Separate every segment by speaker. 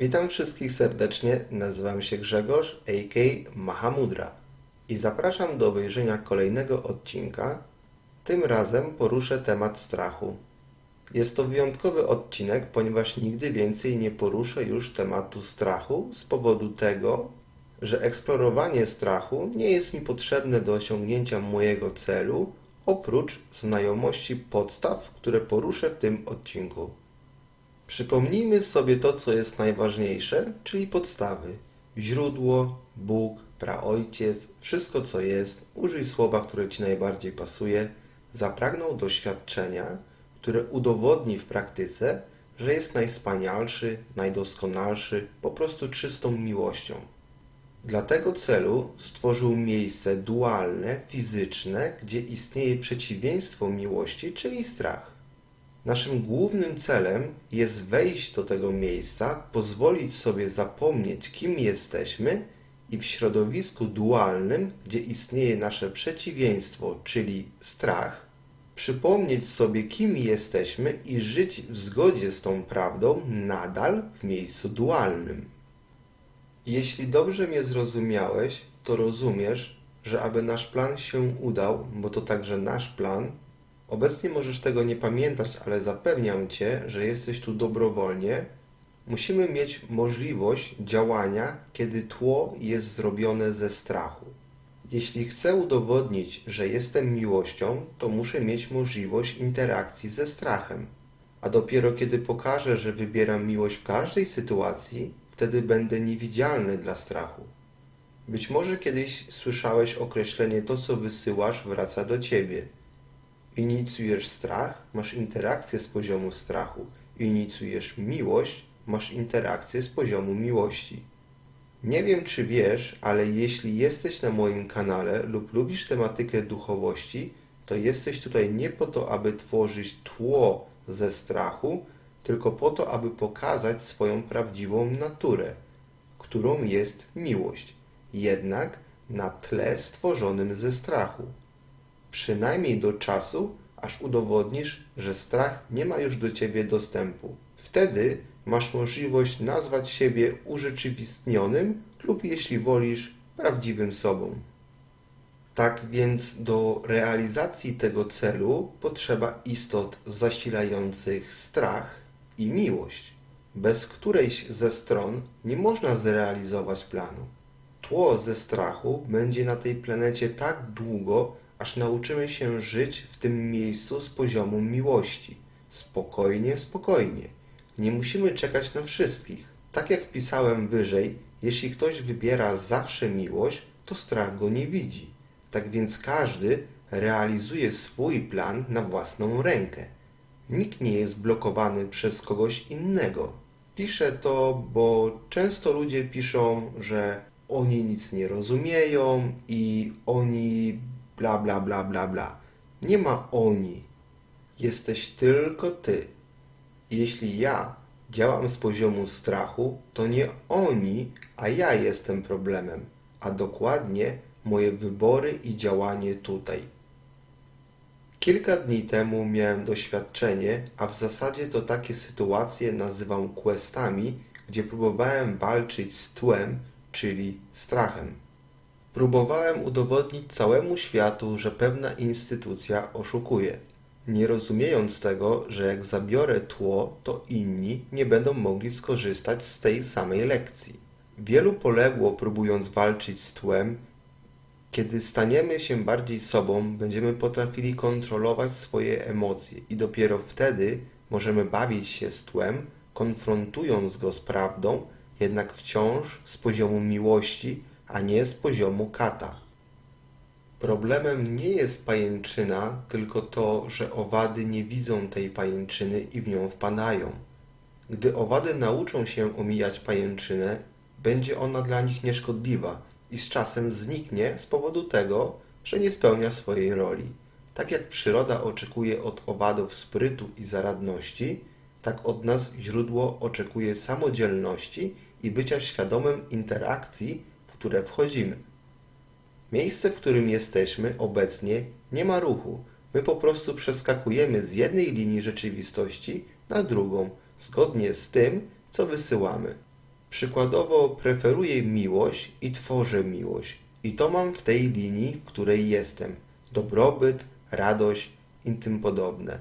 Speaker 1: Witam wszystkich serdecznie, nazywam się Grzegorz, a.k. Mahamudra i zapraszam do obejrzenia kolejnego odcinka. Tym razem poruszę temat strachu. Jest to wyjątkowy odcinek, ponieważ nigdy więcej nie poruszę już tematu strachu z powodu tego, że eksplorowanie strachu nie jest mi potrzebne do osiągnięcia mojego celu, oprócz znajomości podstaw, które poruszę w tym odcinku. Przypomnijmy sobie to, co jest najważniejsze, czyli podstawy. Źródło, Bóg, praojciec, wszystko co jest, użyj słowa, które Ci najbardziej pasuje, zapragnął doświadczenia, które udowodni w praktyce, że jest najwspanialszy, najdoskonalszy, po prostu czystą miłością. Dla tego celu stworzył miejsce dualne, fizyczne, gdzie istnieje przeciwieństwo miłości, czyli strach. Naszym głównym celem jest wejść do tego miejsca, pozwolić sobie zapomnieć, kim jesteśmy i w środowisku dualnym, gdzie istnieje nasze przeciwieństwo, czyli strach, przypomnieć sobie, kim jesteśmy i żyć w zgodzie z tą prawdą nadal w miejscu dualnym. Jeśli dobrze mnie zrozumiałeś, to rozumiesz, że aby nasz plan się udał, bo to także nasz plan, obecnie możesz tego nie pamiętać, ale zapewniam Cię, że jesteś tu dobrowolnie, musimy mieć możliwość działania, kiedy tło jest zrobione ze strachu. Jeśli chcę udowodnić, że jestem miłością, to muszę mieć możliwość interakcji ze strachem. A dopiero kiedy pokażę, że wybieram miłość w każdej sytuacji, wtedy będę niewidzialny dla strachu. Być może kiedyś słyszałeś określenie to, co wysyłasz, wraca do ciebie. Inicjujesz strach, masz interakcję z poziomu strachu. Inicjujesz miłość, masz interakcję z poziomu miłości. Nie wiem, czy wiesz, ale jeśli jesteś na moim kanale lub lubisz tematykę duchowości, to jesteś tutaj nie po to, aby tworzyć tło ze strachu, tylko po to, aby pokazać swoją prawdziwą naturę, którą jest miłość, jednak na tle stworzonym ze strachu. Przynajmniej do czasu, aż udowodnisz, że strach nie ma już do ciebie dostępu. Wtedy masz możliwość nazwać siebie urzeczywistnionym lub, jeśli wolisz, prawdziwym sobą. Tak więc do realizacji tego celu potrzeba istot zasilających strach i miłość, bez którejś ze stron nie można zrealizować planu. Tło ze strachu będzie na tej planecie tak długo, aż nauczymy się żyć w tym miejscu z poziomu miłości. Spokojnie, spokojnie. Nie musimy czekać na wszystkich. Tak jak pisałem wyżej, jeśli ktoś wybiera zawsze miłość, to strach go nie widzi. Tak więc każdy realizuje swój plan na własną rękę. Nikt nie jest blokowany przez kogoś innego. Piszę to, bo często ludzie piszą, że oni nic nie rozumieją i oni bla bla bla bla bla. Nie ma oni. Jesteś tylko ty. Jeśli ja działam z poziomu strachu, to nie oni, a ja jestem problemem, a dokładnie moje wybory i działanie tutaj. Kilka dni temu miałem doświadczenie, a w zasadzie to takie sytuacje nazywam questami, gdzie próbowałem walczyć z tłem, czyli strachem. Próbowałem udowodnić całemu światu, że pewna instytucja oszukuje, nie rozumiejąc tego, że jak zabiorę tło, to inni nie będą mogli skorzystać z tej samej lekcji. Wielu poległo próbując walczyć z tłem, kiedy staniemy się bardziej sobą, będziemy potrafili kontrolować swoje emocje i dopiero wtedy możemy bawić się z tłem, konfrontując go z prawdą, jednak wciąż z poziomu miłości, a nie z poziomu kata. Problemem nie jest pajęczyna, tylko to, że owady nie widzą tej pajęczyny i w nią wpadają. Gdy owady nauczą się omijać pajęczynę, będzie ona dla nich nieszkodliwa i z czasem zniknie z powodu tego, że nie spełnia swojej roli. Tak jak przyroda oczekuje od owadów sprytu i zaradności, tak od nas źródło oczekuje samodzielności i bycia świadomym interakcji, które wchodzimy. Miejsce, w którym jesteśmy obecnie, nie ma ruchu. My po prostu przeskakujemy z jednej linii rzeczywistości na drugą, zgodnie z tym, co wysyłamy. Przykładowo preferuję miłość i tworzę miłość. I to mam w tej linii, w której jestem. Dobrobyt, radość i tym podobne.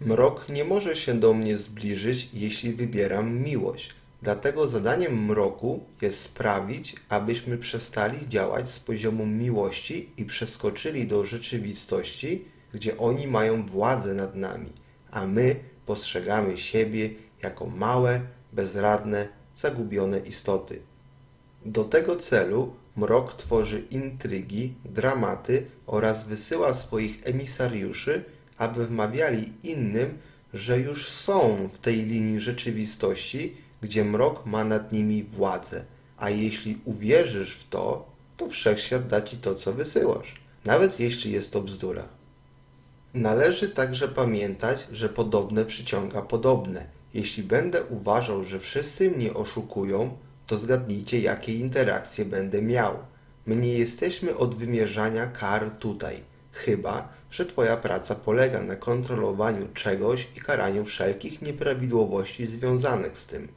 Speaker 1: Mrok nie może się do mnie zbliżyć, jeśli wybieram miłość. Dlatego zadaniem mroku jest sprawić, abyśmy przestali działać z poziomu miłości i przeskoczyli do rzeczywistości, gdzie oni mają władzę nad nami, a my postrzegamy siebie jako małe, bezradne, zagubione istoty. Do tego celu mrok tworzy intrygi, dramaty oraz wysyła swoich emisariuszy, aby wmawiali innym, że już są w tej linii rzeczywistości, gdzie mrok ma nad nimi władzę. A jeśli uwierzysz w to, to wszechświat da ci to, co wysyłasz, nawet jeśli jest to bzdura. Należy także pamiętać, że podobne przyciąga podobne. Jeśli będę uważał, że wszyscy mnie oszukują, to zgadnijcie, jakie interakcje będę miał. My nie jesteśmy od wymierzania kar tutaj, chyba że Twoja praca polega na kontrolowaniu czegoś i karaniu wszelkich nieprawidłowości związanych z tym.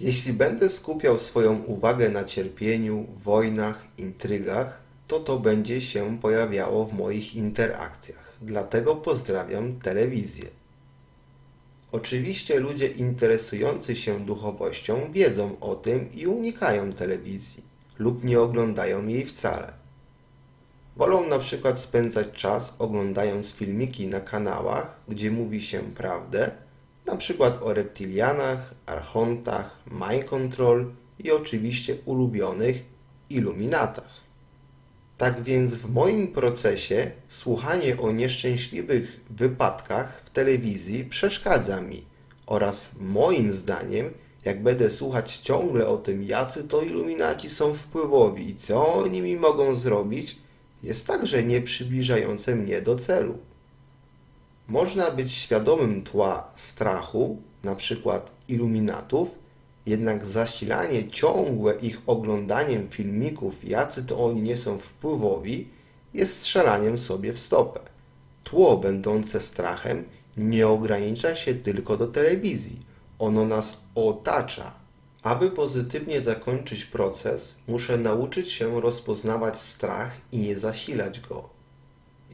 Speaker 1: Jeśli będę skupiał swoją uwagę na cierpieniu, wojnach, intrygach, to to będzie się pojawiało w moich interakcjach. Dlatego pozdrawiam telewizję. Oczywiście ludzie interesujący się duchowością wiedzą o tym i unikają telewizji lub nie oglądają jej wcale. Wolą na przykład spędzać czas oglądając filmiki na kanałach, gdzie mówi się prawdę, na przykład o reptilianach, archontach, mind control i oczywiście ulubionych iluminatach. Tak więc w moim procesie słuchanie o nieszczęśliwych wypadkach w telewizji przeszkadza mi oraz moim zdaniem, jak będę słuchać ciągle o tym, jacy to iluminaci są wpływowi i co oni mi mogą zrobić, jest także nie przybliżające mnie do celu. Można być świadomym tła strachu, na przykład iluminatów, jednak zasilanie ciągłe ich oglądaniem filmików, jacy to oni nie są wpływowi, jest strzelaniem sobie w stopę. Tło będące strachem nie ogranicza się tylko do telewizji. Ono nas otacza. Aby pozytywnie zakończyć proces, muszę nauczyć się rozpoznawać strach i nie zasilać go.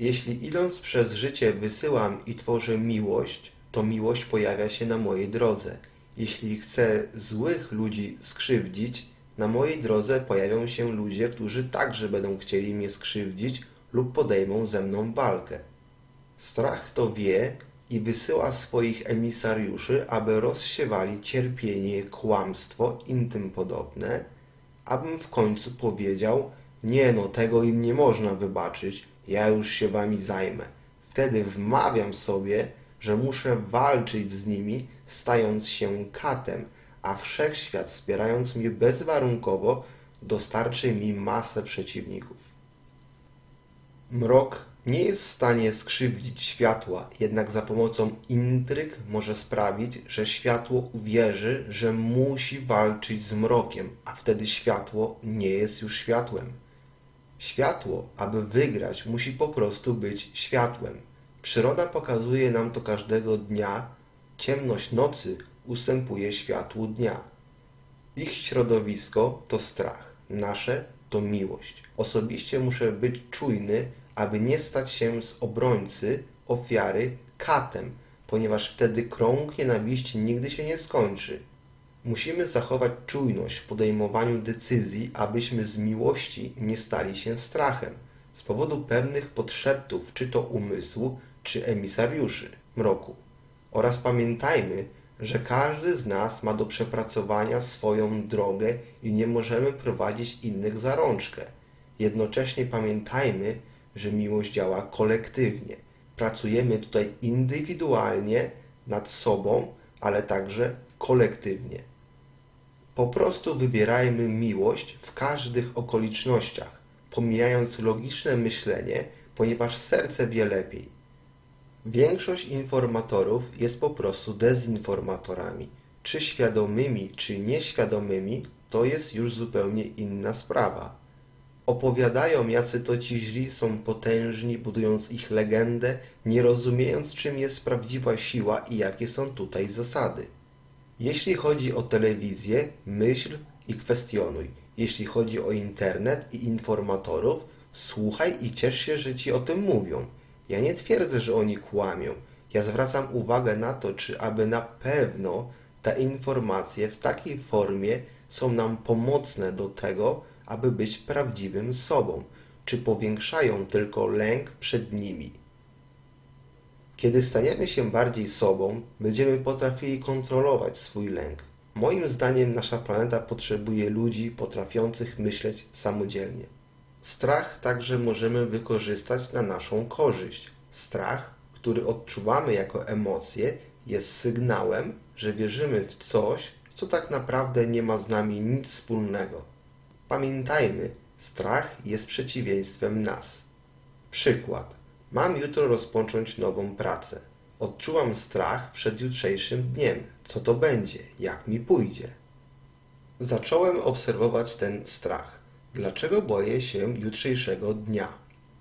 Speaker 1: Jeśli idąc przez życie wysyłam i tworzę miłość, to miłość pojawia się na mojej drodze. Jeśli chcę złych ludzi skrzywdzić, na mojej drodze pojawią się ludzie, którzy także będą chcieli mnie skrzywdzić lub podejmą ze mną walkę. Strach to wie i wysyła swoich emisariuszy, aby rozsiewali cierpienie, kłamstwo i tym podobne, abym w końcu powiedział: Nie, no, tego im nie można wybaczyć, ja już się wami zajmę. Wtedy wmawiam sobie, że muszę walczyć z nimi, stając się katem, a wszechświat, wspierając mnie bezwarunkowo, dostarczy mi masę przeciwników. Mrok nie jest w stanie skrzywdzić światła, jednak za pomocą intryg może sprawić, że światło uwierzy, że musi walczyć z mrokiem, a wtedy światło nie jest już światłem. Światło, aby wygrać, musi po prostu być światłem. Przyroda pokazuje nam to każdego dnia. Ciemność nocy ustępuje światłu dnia. Ich środowisko to strach, nasze to miłość. Osobiście muszę być czujny, aby nie stać się z obrońcy, ofiary, katem, ponieważ wtedy krąg nienawiści nigdy się nie skończy. Musimy zachować czujność w podejmowaniu decyzji, abyśmy z miłości nie stali się strachem, z powodu pewnych podszeptów, czy to umysłu, czy emisariuszy mroku. Oraz pamiętajmy, że każdy z nas ma do przepracowania swoją drogę i nie możemy prowadzić innych za rączkę. Jednocześnie pamiętajmy, że miłość działa kolektywnie. Pracujemy tutaj indywidualnie nad sobą, ale także kolektywnie. Po prostu wybierajmy miłość w każdych okolicznościach, pomijając logiczne myślenie, ponieważ serce wie lepiej. Większość informatorów jest po prostu dezinformatorami. Czy świadomymi, czy nieświadomymi, to jest już zupełnie inna sprawa. Opowiadają, jacy to ci źli są potężni, budując ich legendę, nie rozumiejąc, czym jest prawdziwa siła i jakie są tutaj zasady. Jeśli chodzi o telewizję, myśl i kwestionuj. Jeśli chodzi o internet i informatorów, słuchaj i ciesz się, że ci o tym mówią. Ja nie twierdzę, że oni kłamią. Ja zwracam uwagę na to, czy aby na pewno te informacje w takiej formie są nam pomocne do tego, aby być prawdziwym sobą, czy powiększają tylko lęk przed nimi. Kiedy staniemy się bardziej sobą, będziemy potrafili kontrolować swój lęk. Moim zdaniem nasza planeta potrzebuje ludzi potrafiących myśleć samodzielnie. Strach także możemy wykorzystać na naszą korzyść. Strach, który odczuwamy jako emocję, jest sygnałem, że wierzymy w coś, co tak naprawdę nie ma z nami nic wspólnego. Pamiętajmy, strach jest przeciwieństwem nas. Przykład. Mam jutro rozpocząć nową pracę. Odczuwam strach przed jutrzejszym dniem. Co to będzie? Jak mi pójdzie? Zacząłem obserwować ten strach. Dlaczego boję się jutrzejszego dnia?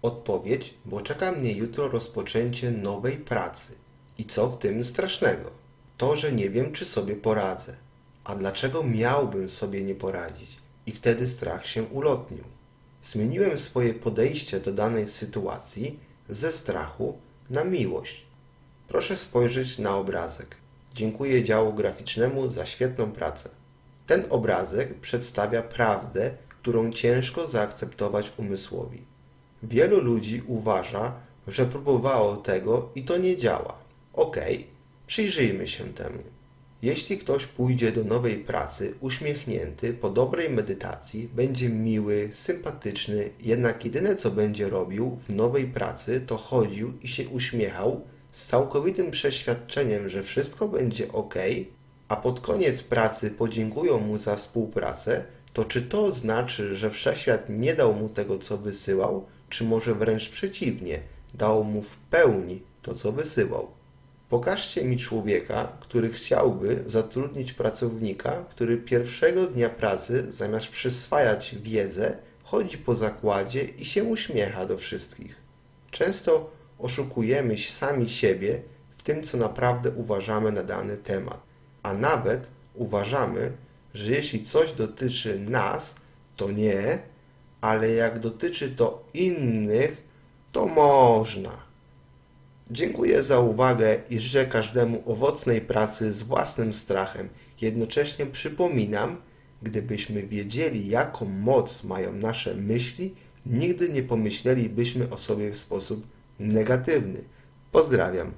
Speaker 1: Odpowiedź, bo czeka mnie jutro rozpoczęcie nowej pracy. I co w tym strasznego? To, że nie wiem, czy sobie poradzę. A dlaczego miałbym sobie nie poradzić? I wtedy strach się ulotnił. Zmieniłem swoje podejście do danej sytuacji ze strachu na miłość. Proszę spojrzeć na obrazek. Dziękuję działu graficznemu za świetną pracę. Ten obrazek przedstawia prawdę, którą ciężko zaakceptować umysłowi. Wielu ludzi uważa, że próbowało tego i to nie działa. Okej, przyjrzyjmy się temu. Jeśli ktoś pójdzie do nowej pracy uśmiechnięty po dobrej medytacji, będzie miły, sympatyczny, jednak jedyne co będzie robił w nowej pracy to chodził i się uśmiechał z całkowitym przeświadczeniem, że wszystko będzie ok, a pod koniec pracy podziękują mu za współpracę, to czy to znaczy, że wszechświat nie dał mu tego, co wysyłał, czy może wręcz przeciwnie, dał mu w pełni to, co wysyłał? Pokażcie mi człowieka, który chciałby zatrudnić pracownika, który pierwszego dnia pracy, zamiast przyswajać wiedzę, chodzi po zakładzie i się uśmiecha do wszystkich. Często oszukujemy sami siebie w tym, co naprawdę uważamy na dany temat, a nawet uważamy, że jeśli coś dotyczy nas, to nie, ale jak dotyczy to innych, to można. Dziękuję za uwagę i życzę każdemu owocnej pracy z własnym strachem. Jednocześnie przypominam, gdybyśmy wiedzieli, jaką moc mają nasze myśli, nigdy nie pomyślelibyśmy o sobie w sposób negatywny. Pozdrawiam.